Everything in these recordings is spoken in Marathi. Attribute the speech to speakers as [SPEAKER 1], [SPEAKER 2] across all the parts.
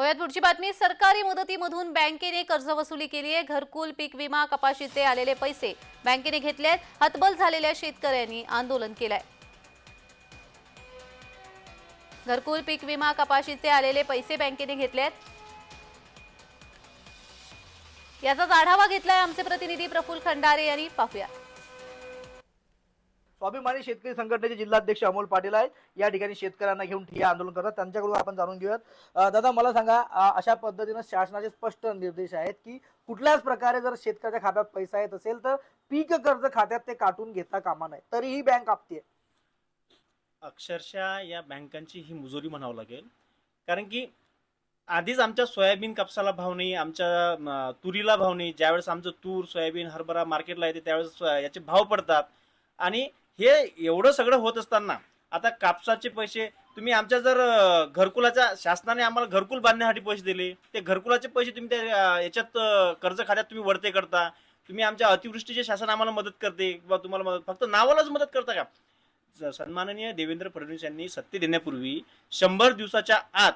[SPEAKER 1] पाहुयात पुढची बातमी. सरकारी मदतीमधून बँकेने कर्ज वसुली केली आहे घरकुल पीक विमा कपाशीचे आलेले पैसे बँकेने घेतलेत. हतबल झालेल्या शेतकऱ्यांनी आंदोलन केलंय. घरकुल पीक विमा कपाशीचे आलेले पैसे बँकेने घेतलेत. याचाच आढावा घेतलाय आमचे प्रतिनिधी प्रफुल्ल खंडारे यांनी. पाहूया.
[SPEAKER 2] स्वाभिमानी शेतकरी संघटनेचे जिल्हाध्यक्ष अमोल पाटील आहेत. या ठिकाणी शेतकऱ्यांना घेऊन ठिय्या आंदोलन करतात. त्यांच्याकडून आपण जाणून घेऊयात. दादा मला सांगा अशा पद्धतीनं शासनाचे स्पष्ट निर्देश आहेत की कुठल्याच प्रकारे जर शेतकऱ्याच्या खात्यात पैसा येत असेल तर पीक कर्ज खात्यात ते काटून घेता कामा नये. तरीही बँक आपते
[SPEAKER 3] अक्षरशः या बँकांची ही मुजोरी म्हणावं लागेल. कारण की आधीच आमच्या सोयाबीन कापसाला भाव नाही आमच्या तुरीला भाव नाही. ज्यावेळेस आमचं तूर सोयाबीन हरभरा मार्केटला येते त्यावेळेस याचे भाव पडतात. आणि हे एवढं सगळं होत असताना आता कापसाचे पैसे तुम्ही आमच्या जर घरकुलाच्या शासनाने आम्हाला घरकुल बांधण्यासाठी पैसे दिले ते घरकुलाचे पैसे तुम्ही त्या याच्यात कर्ज खात्यात तुम्ही वरते करता तुम्ही आमच्या अतिवृष्टीचे शासन आम्हाला मदत करते किंवा तुम्हाला मदत फक्त नावालाच मदत करता का? सन्माननीय देवेंद्र फडणवीस यांनी सत्य देण्यापूर्वी शंभर दिवसाच्या आत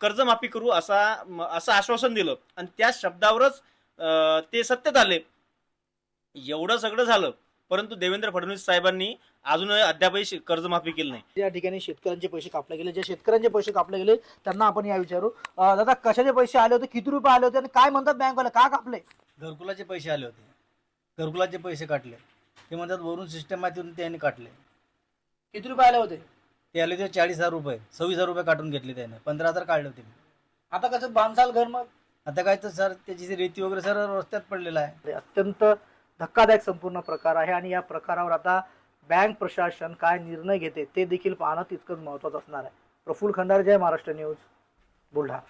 [SPEAKER 3] कर्जमाफी करू असा असं आश्वासन दिलं. आणि त्या शब्दावरच ते सत्तेत आले. एवढं सगळं झालं. परंतु देवेंद्र फडणवीस साहेबांनी अजूनही अद्यापही कर्जमाफी केली नाही.
[SPEAKER 2] या ठिकाणी शेतकऱ्यांचे पैसे कापले गेले. जे शेतकऱ्यांचे पैसे कापले गेले त्यांना आपण या विचारू. अं, दादा कशाचे पैसे आले होते? किती रुपये आले होते आणि काय म्हणतात बँकवाले? का कापले?
[SPEAKER 4] घरकुलाचे पैसे आले होते. घरकुलाचे पैसे काटले. ते म्हणतात वरून सिस्टम आहे तिथून त्यांनी काटले.
[SPEAKER 2] किती रुपये आले होते?
[SPEAKER 4] ते आले होते चाळीस हजार रुपये. सव्वीस हजार रुपये काटून घेतले त्याने. पंधरा हजार काढले होते.
[SPEAKER 2] आता कसं बांधसाल घर मग?
[SPEAKER 4] आता काय तर सर त्याची जी रेती वगैरे सर रस्त्यात पडलेला आहे.
[SPEAKER 2] अत्यंत धक्कादायक संपूर्ण प्रकार आहे आणि या प्रकारावर आता बँक प्रशासन काय निर्णय घेते ते देखील पाहणं तितकंच महत्वाचं असणार आहे. प्रफुल्ल खंडारे जय महाराष्ट्र न्यूज बुलढाणा.